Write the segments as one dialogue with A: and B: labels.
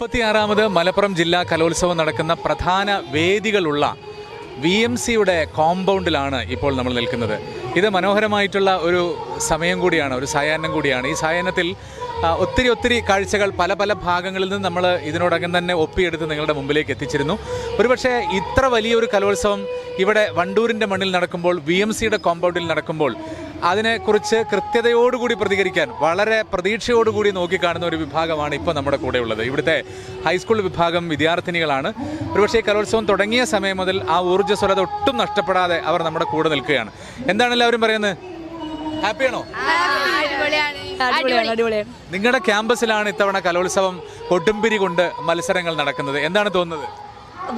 A: മുപ്പത്തിയാറാമത് മലപ്പുറം ജില്ലാ കലോത്സവം നടക്കുന്ന പ്രധാന വേദികളുള്ള വി എം സിയുടെ കോമ്പൗണ്ടിലാണ് ഇപ്പോൾ നമ്മൾ നിൽക്കുന്നത്. ഇത് മനോഹരമായിട്ടുള്ള ഒരു സമയം കൂടിയാണ് ഒരു സായാഹ്നം കൂടിയാണ്. ഈ സായാഹ്നത്തിൽ ഒത്തിരി ഒത്തിരി കാഴ്ചകൾ പല പല ഭാഗങ്ങളിൽ നിന്ന് നമ്മൾ ഇതിനോടകം തന്നെ ഒപ്പിയെടുത്ത് നിങ്ങളുടെ മുമ്പിലേക്ക് എത്തിച്ചിരുന്നു. ഒരുപക്ഷെ ഇത്ര വലിയൊരു കലോത്സവം ഇവിടെ വണ്ടൂരിന്റെ മണ്ണിൽ നടക്കുമ്പോൾ വി എം സിയുടെ കോമ്പൗണ്ടിൽ നടക്കുമ്പോൾ അതിനെക്കുറിച്ച് കൃത്യതയോടുകൂടി പ്രതികരിക്കാൻ വളരെ പ്രതീക്ഷയോടുകൂടി നോക്കിക്കാണുന്ന ഒരു വിഭാഗമാണ് ഇപ്പോൾ നമ്മുടെ കൂടെയുള്ളത്. ഇവിടുത്തെ ഹൈസ്കൂൾ വിഭാഗം വിദ്യാർത്ഥിനികളാണ്. ഒരുപക്ഷെ ഈ കലോത്സവം തുടങ്ങിയ സമയം മുതൽ ആ ഊർജസ്വലത ഒട്ടും നഷ്ടപ്പെടാതെ അവർ നമ്മുടെ കൂടെ നിൽക്കുകയാണ്. എന്താണ് എല്ലാവരും പറയുന്നത്? ഹാപ്പിയാണോ? നിങ്ങളുടെ ക്യാമ്പസിലാണ് ഇത്തവണ കലോത്സവം കൊടുമ്പിരി കൊണ്ട് മത്സരങ്ങൾ നടക്കുന്നത്. എന്താണ് തോന്നുന്നത്?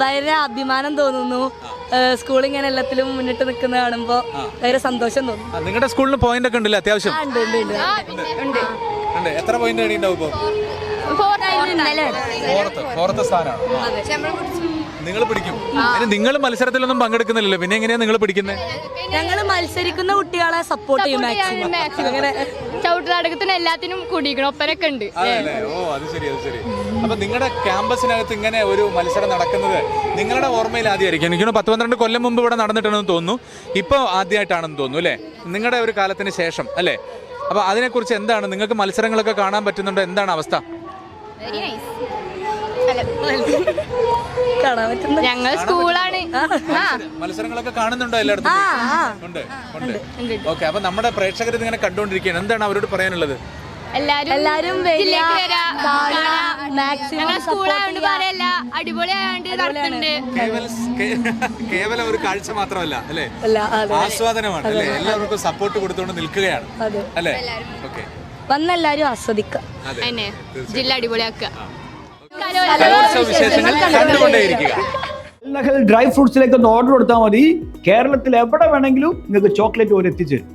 B: വളരെ അഭിമാനം തോന്നുന്നു. സ്കൂൾ ഇങ്ങനെ എല്ലാത്തിലും മുന്നിട്ട് നിൽക്കുന്ന കാണുമ്പോൾ ഭയങ്കര സന്തോഷം
A: തോന്നും. നിങ്ങളുടെ സ്കൂളിന് പോയിന്റ് ഒക്കെ ഉണ്ടല്ലേ അത്യാവശ്യം?
B: ഉണ്ട് ഉണ്ട് ഉണ്ട്.
A: ഉണ്ട്. എത്ര പോയിന്റ് നേടിയിട്ടുണ്ടാവും ഇപ്പോൾ ഫോർത്ത്. ഫോർത്ത് സ്ഥാനമാണ് നിങ്ങൾ പിടിക്കും. നിങ്ങൾ മത്സരത്തിലൊന്നും പങ്കെടുക്കുന്നില്ലല്ലോ. പിന്നെ എങ്ങനെയാ നിങ്ങൾ പിടിക്കുന്നത്
B: ഞങ്ങൾ മത്സരിക്കുന്ന കുട്ടികളെ സപ്പോർട്ട് ചെയ്യും മാക്സിമം അങ്ങനെ.
C: എല്ലാത്തിനും കൂടിയിരിക്കണം ഒപ്പനൊക്കെ ഉണ്ട്.
A: ഓ അത് ശരി അത് ശരി. അപ്പൊ നിങ്ങളുടെ ക്യാമ്പസിനകത്ത് ഇങ്ങനെ ഒരു മത്സരം നടക്കുന്നത് നിങ്ങളുടെ ഓർമ്മയിൽ ആദ്യമായിരിക്കും. എനിക്കൊന്ന് പത്ത് പന്ത്രണ്ട് കൊല്ലം മുമ്പ് ഇവിടെ നടന്നിട്ടുണ്ടെന്ന് തോന്നുന്നു. ഇപ്പോൾ ആദ്യമായിട്ടാണെന്ന് തോന്നുന്നു അല്ലേ? നിങ്ങളുടെ ഒരു കാലത്തിന് ശേഷം അല്ലേ? അപ്പൊ അതിനെക്കുറിച്ച് എന്താണ്? നിങ്ങൾക്ക് മത്സരങ്ങളൊക്കെ കാണാൻ പറ്റുന്നുണ്ടോ? എന്താണ് അവസ്ഥ?
B: കാണാൻ പറ്റുന്ന
C: ഞങ്ങൾ സ്കൂളാണ്.
A: മത്സരങ്ങളൊക്കെ കാണുന്നുണ്ടോ എല്ലായിടത്തും? ഉണ്ട്. ഉണ്ട്. ഓക്കെ അപ്പൊ നമ്മുടെ പ്രേക്ഷകർ ഇങ്ങനെ കണ്ടുകൊണ്ടിരിക്കുകയാണ്. എന്താണ് അവരോട് പറയാനുള്ളത്?
C: എല്ലാരും ഞങ്ങളെ സ്കൂളായോണ്ട് പറയല്ല അടിപൊളിയായോണ്ട്
A: കേവല ഒരു കാഴ്ച മാത്രമല്ല അല്ലേ?
B: അല്ല
A: ആസ്വാദനമാണ് അല്ലേ? എല്ലാവർക്കും സപ്പോർട്ട് കൊടുത്തുകൊണ്ട് നിൽക്കുകയാണ് അല്ലെ? ഓക്കെ.
B: വന്നെല്ലാരും ആസ്വദിക്കുക
A: അതെ.
C: ജില്ല അടിപൊളിയാക്കുക
A: വിശേഷങ്ങൾ കണ്ടുകൊണ്ടേയിരിക്കുക.
D: ഡ്രൈ ഫ്രൂട്ട്സിലേക്ക് ഒന്ന് ഓർഡർ കൊടുത്താൽ മതി. കേരളത്തിൽ എവിടെ വേണമെങ്കിലും നിങ്ങൾക്ക് ചോക്ലേറ്റ് ഒരു എത്തിച്ചേരും.